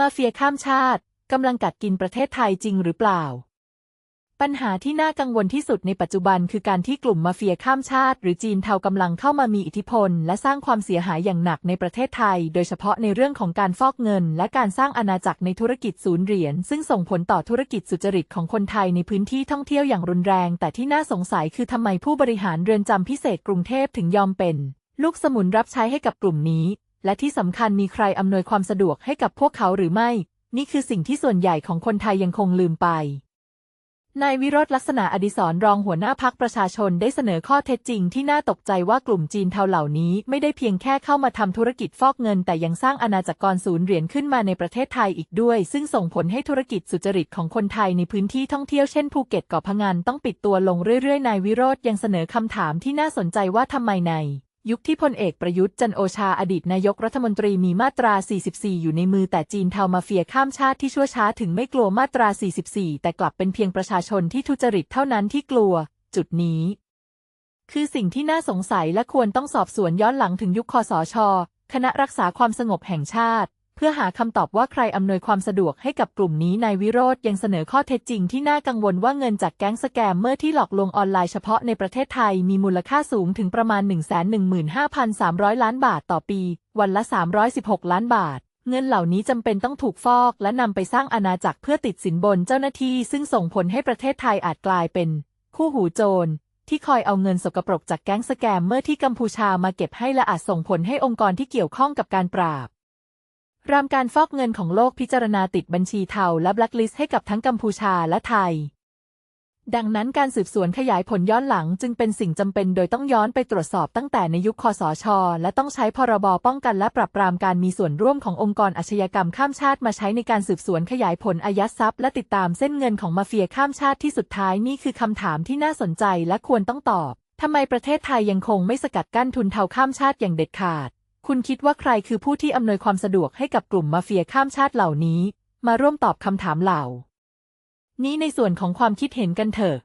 มาเฟียข้ามชาติกำลังกัดกินประเทศไทยจริงหรือเปล่า ปัญหาที่น่ากังวลที่สุดในปัจจุบันคือการที่กลุ่มมาเฟียข้ามชาติ หรือจีนเทากำลังเข้ามามีอิทธิพล และสร้างความเสียหายอย่างหนักในประเทศไทย โดยเฉพาะในเรื่องของการฟอกเงิน และการสร้างอาณาจักรในธุรกิจศูนย์เหรียญซึ่งส่งผลต่อธุรกิจสุจริตของคนไทยในพื้นที่ท่องเที่ยวอย่างรุนแรง แต่ที่น่าสงสัยคือทำไมผู้บริหารเรือนจำพิเศษกรุงเทพถึงยอมเป็น ลูกสมุนรับใช้ให้กับกลุ่มนี้ และที่สำคัญมีใครอำนวยความสะดวกให้กับพวกเขาหรือไม่ นี่คือสิ่งที่ส่วนใหญ่ของคนไทยยังคงลืมไปนายวิโรธลักษณะอดิศรรองหัวหน้าพักประชาชนได้เสนอข้อเท็จจริงที่น่าตกใจว่ากลุ่มจีนเทาเหล่านี้ไม่ได้เพียงแค่เข้ามาทำธุรกิจฟอกเงิน แต่ยังสร้างอาณาจักรศูนย์เหรียญขึ้นมาในประเทศไทยอีกด้วย ซึ่งส่งผลให้ธุรกิจสุจริตของคนไทยในพื้นที่ท่องเที่ยวเช่นภูเก็ตเกาะพะงันต้องปิดตัวลงเรื่อยๆนายวิโรธยังเสนอคำถามที่น่าสนใจว่าทำไมใน ยุคที่พลเอกประยุทธ์จันโอชาอดีตนายกรัฐมนตรีมีมาตรา 44 อยู่ในมือแต่จีนเทามาเฟียข้ามชาติที่ชั่วช้าถึงไม่กลัวมาตรา 44 แต่กลับเป็นเพียงประชาชนที่ทุจริตเท่านั้นที่กลัว จุดนี้ คือสิ่งที่น่าสงสัยและควรต้องสอบสวนย้อนหลังถึงยุคคอสช คณะรักษาความสงบแห่งชาติ เพื่อหาคำตอบว่าใครอำนวยความสะดวกให้กับกลุ่มนี้นายวิโรธยังเสนอข้อเท็จจริงที่น่ากังวลว่าเงินจากแก๊งสแกมเมอร์ที่หลอกลวงออนไลน์เฉพาะในประเทศไทยมีมูลค่าสูงถึงประมาณ 115,300 ล้านบาทต่อปี วันละ 316 ล้านบาทเงินเหล่านี้จำเป็นต้องถูกฟอกและนำไปสร้างอาณาจักรเพื่อติดสินบนเจ้าหน้าที่ ซึ่งส่งผลให้ประเทศไทยอาจกลายเป็น คู่หูโจร ที่คอยเอาเงินสกปรกจากแก๊งสแกมเมอร์ที่กัมพูชามาเก็บให้และอาจส่งผลให้องค์กรที่เกี่ยวข้องกับการปราบ รามการฟอกเงินของโลกพิจารณาติดบัญชีเทาและแบล็คลิสต์ให้กับทั้งกัมพูชาและไทย ดังนั้นการสืบสวนขยายผลย้อนหลังจึงเป็นสิ่งจำเป็นโดยต้องย้อนไปตรวจสอบตั้งแต่ในยุคคอสช และต้องใช้พรบป้องกันและปราบปรามการมีส่วนร่วมขององค์กรอาชญากรรมข้ามชาติมาใช้ในการสืบสวนขยายผลอายัดทรัพย์และติดตามเส้นเงินของมาเฟียข้ามชาติที่สุดท้ายนี่คือคำถามที่น่าสนใจและควรต้องตอบทำไมประเทศไทยยังคงไม่สกัดกั้นทุนเทาข้ามชาติอย่างเด็ดขาด คุณคิดว่าใครคือผู้ที่อำนวยความสะดวกให้กับกลุ่มมาเฟียข้ามชาติเหล่านี้ มาร่วมตอบคำถามเหล่า นี้ในส่วนของความคิดเห็นกันเถอะ